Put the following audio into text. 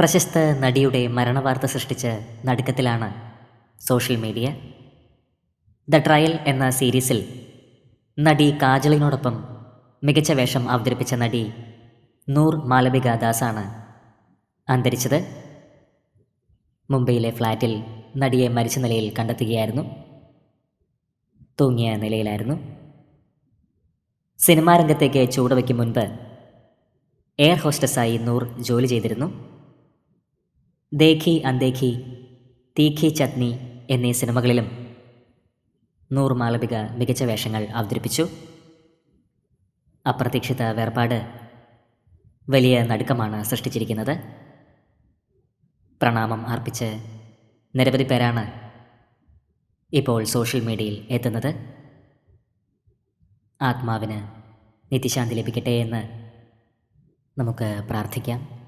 പ്രശസ്ത നടിയുടെ മരണവാർത്ത സൃഷ്ടിച്ച് നടുക്കത്തിലാണ് സോഷ്യൽ മീഡിയ. ദ ട്രയൽ എന്ന സീരീസിൽ നടി കാജളിനോടൊപ്പം മികച്ച വേഷം അവതരിപ്പിച്ച നടി നൂർ മാലവിക ദാസാണ് അന്തരിച്ചത്. മുംബൈയിലെ ഫ്ലാറ്റിൽ നടിയെ മരിച്ച നിലയിൽ കണ്ടെത്തുകയായിരുന്നു. തൂങ്ങിയ നിലയിലായിരുന്നു. സിനിമാ രംഗത്തേക്ക് മുൻപ് എയർ ഹോസ്റ്റസായി നൂർ ജോലി ചെയ്തിരുന്നു. ദേഖി അന്തേഖി തീഖി ചട്നി എന്നീ സിനിമകളിലും നൂർ മികച്ച വേഷങ്ങൾ അവതരിപ്പിച്ചു. അപ്രതീക്ഷിത വേർപാട് വലിയ നടുക്കമാണ് സൃഷ്ടിച്ചിരിക്കുന്നത്. പ്രണാമം അർപ്പിച്ച് നിരവധി പേരാണ് ഇപ്പോൾ സോഷ്യൽ മീഡിയയിൽ എത്തുന്നത്. ആത്മാവിന് നിത്യശാന്തി ലഭിക്കട്ടെ എന്ന് നമുക്ക് പ്രാർത്ഥിക്കാം.